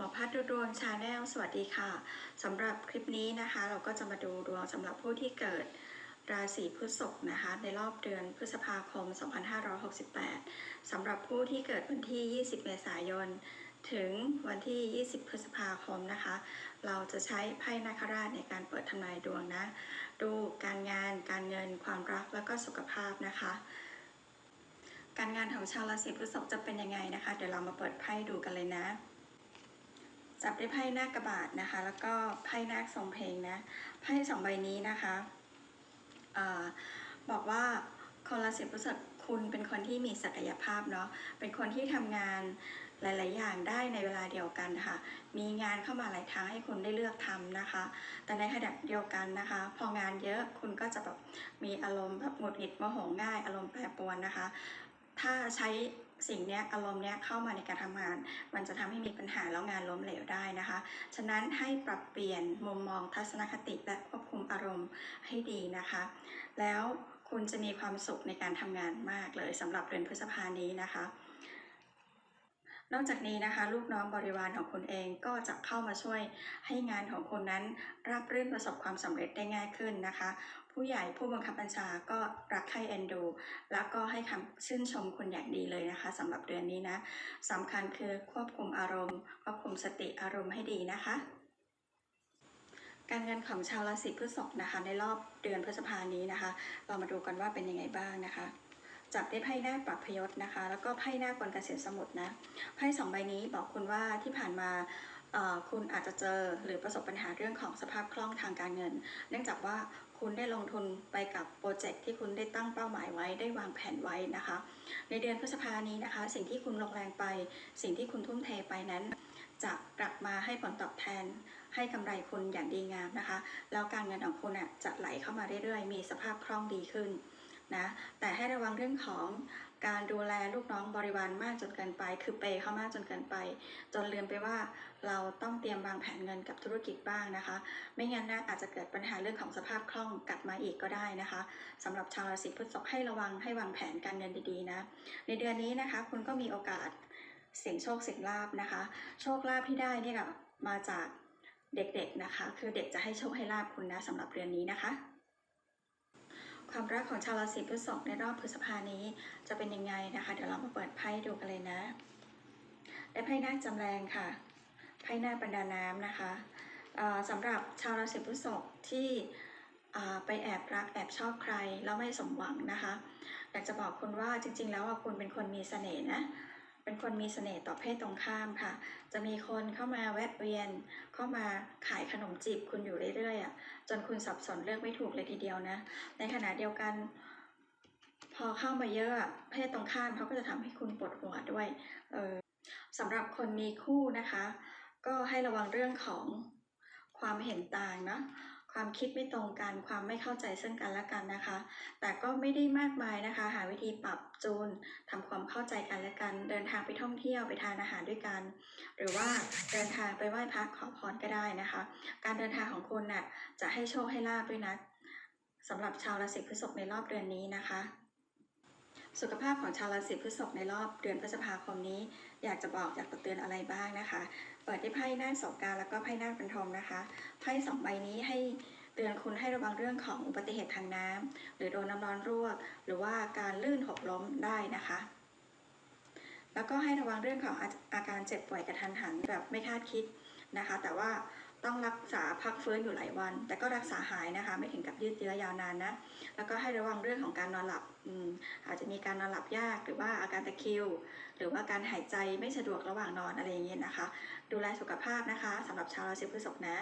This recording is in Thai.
หมอพัฒดูดวงชาแนลสวัสดีค่ะสำหรับคลิปนี้นะคะ เราก็จะมาดูดวงสำหรับผู้ที่เกิดราศีพฤษภนะคะ ในรอบเดือนพฤษภาคม 2568 สำหรับผู้ที่เกิดวันที่ 20 เมษายน ถึงวันที่ 20 พฤษภาคมนะคะ เราจะใช้ไพ่นาคราชในการเปิดทำนายดวงนะ ดูการงาน การเงิน ความรัก แล้วก็สุขภาพนะคะ การงานของชาวราศีพฤษภจะเป็นยังไงนะคะ เดี๋ยวเรามาเปิดไพ่ดูกันเลยนะ จับได้ไพ่หน้ากระบาดนะคะ แล้วก็ไพ่นาคทรงเพลงนะไพ่สองใบนี้นะคะอบอกว่าคนราศีพฤษภคุณเป็นคนที่มีศักยภาพเนาะเป็นคนที่ทำงานหลาย ๆ อย่างได้ในเวลาเดียวกันค่ะ มีงานเข้ามาหลายทางให้คุณได้เลือกทำนะคะ แต่ในขณะเดียวกันนะคะ พองานเยอะคุณก็จะแบบมีอารมณ์แบบหงุดหงิดโมโหง่าย อารมณ์แปรปรวนนะคะ ถ้าใช้สิ่งนี้อารมณ์นี้เข้ามาในการทำงาน มันจะทำให้มีปัญหาแล้วงานล้มเหลวได้นะคะ ฉะนั้นให้ปรับเปลี่ยนมุมมองทัศนคติและควบคุมอารมณ์ให้ดีนะคะ แล้วคุณจะมีความสุขในการทำงานมากเลยสำหรับเดือนพฤษภานี้นะคะ นอกจากนี้นะคะ ลูกน้องบริวารของคุณเองก็จะเข้ามาช่วยให้งานของคุณนั้นราบรื่นประสบความสำเร็จได้ง่ายขึ้นนะคะ ผู้ใหญ่ผู้บังคับบัญชาก็รักใคร่เอ็นดู แล้วก็ให้คำชื่นชมคุณอย่างดีเลยนะคะสำหรับเดือนนี้นะสำคัญคือควบคุมอารมณ์ควบคุมสติอารมณ์ให้ดีนะคะการเงินของชาวราศีพฤษภนะคะในรอบเดือนพฤษภานี้นะคะ เรามาดูกันว่าเป็นยังไงบ้างนะคะ จับได้ไพ่หน้าปรับพยศนะคะ แล้วก็ไพ่หน้ากลเกษียสมุทรนะไพ่สองใบนี้บอกคุณว่าที่ผ่านมาคุณอาจจะเจอหรือประสบปัญหาเรื่องของสภาพคล่องทางการเงิน เนื่องจากว่าคุณได้ลงทุนไปกับโปรเจกต์ที่คุณได้ตั้งเป้าหมายไว้ได้วางแผนไว้นะคะ ในเดือนพฤษภานี้นะคะ สิ่งที่คุณลงแรงไป สิ่งที่คุณทุ่มเทไปนั้น จะกลับมาให้ผลตอบแทน ให้กำไรคุณอย่างดีงามนะคะ แล้วการเงินของคุณจะไหลเข้ามาเรื่อยๆ มีสภาพคล่องดีขึ้น นะแต่ให้ระวังเรื่องของการดูแลลูกน้องบริวารมากจนเกินไป คือเปย์เขามากจนเกินไป จนลืมไปว่าเราต้องเตรียมวางแผนเงินกับธุรกิจบ้างนะคะ ไม่งั้นนะอาจจะเกิดปัญหาเรื่องของสภาพคล่องกลับมาอีกก็ได้นะคะสำหรับชาวราศีพฤษภให้ระวังให้วางแผนการเงินดีๆนะในเดือนนี้นะคะคุณก็มีโอกาสเสี่ยงโชคเสี่ยงลาบนะคะ โชคลาภที่ได้เนี่ยก็มาจากเด็กๆนะคะ คือเด็กจะให้โชคให้ลาบคุณนะสำหรับเดือนนี้นะคะ ความรักของชาวราศีพฤษภในรอบพฤษภานี้จะเป็นยังไงนะคะ เดี๋ยวเรามาเปิดไพ่ดูกันเลยนะ ได้ไพ่นาคจำแรงค่ะ ไพ่นาคบรรดาน้ำนะคะสำหรับชาวราศีพฤษภที่ไปแอบรักแอบชอบใครแล้วไม่สมหวังนะคะ อยากจะบอกคุณว่าจริงๆ แล้วอ่คุณเป็นคนมีเสน่ห์นะ เป็นคนมีเสน่ห์ต่อเพศตรงข้ามค่ะ จะมีคนเข้ามาแวะเวียน เข้ามาขายขนมจีบคุณอยู่เรื่อยๆอะจนคุณสับสนเลือกไม่ถูกเลยทีเดียวนะ ในขณะเดียวกัน พอเข้ามาเยอะอะเพศตรงข้ามเขาก็จะทำให้คุณปวดหัวด้วยเออสำหรับคนมีคู่นะคะ ก็ให้ระวังเรื่องของความเห็นต่างนะ ความคิดไม่ตรงกัน ความไม่เข้าใจซึ่งกันและกันนะคะ แต่ก็ไม่ได้มากมายนะคะ หาวิธีปรับจูนทำความเข้าใจกันและกัน เดินทางไปท่องเที่ยวไปทานอาหารด้วยกัน หรือว่าเดินทางไปไหว้พระขอพรก็ได้นะคะ การเดินทางของคุณน่ะจะให้โชคให้ลาบด้วยนะสำหรับชาวราศีพฤษภในรอบเดือนนี้นะคะ สุขภาพของชาวราศีพฤษภในรอบเดือนพฤษภาคมนี้ อยากจะบอกอยากเตือนอะไรบ้างนะคะ เปิดที่ไพ่หน้าสองการแล้วก็ไพ่หน้าคบรรทมนะคะไพ่สองใบนี้ให้เตือนคุณให้ระวังเรื่องของอุบัติเหตุทางน้ำหรือโดนน้ำร้อนรั่วหรือว่าการลื่นหกล้มได้นะคะ แล้วก็ให้ระวังเรื่องของอาอาการเจ็บป่วยกระทันหันแบบไม่คาดคิดนะคะ แต่ว่า ต้องรักษาพักฟื้นอยู่หลายวัน แต่ก็รักษาหายนะคะ ไม่ถึงกับยืดเยื้อยาวนานนะ แล้วก็ให้ระวังเรื่องของการนอนหลับอืมอาจจะมีการนอนหลับยากหรือว่าอาการตะคริว หรือว่าการหายใจไม่สะดวกระหว่างนอนอะไรอย่างเงี้ยนะคะ ดูแลสุขภาพนะคะสำหรับชาวราศีพฤษภนะ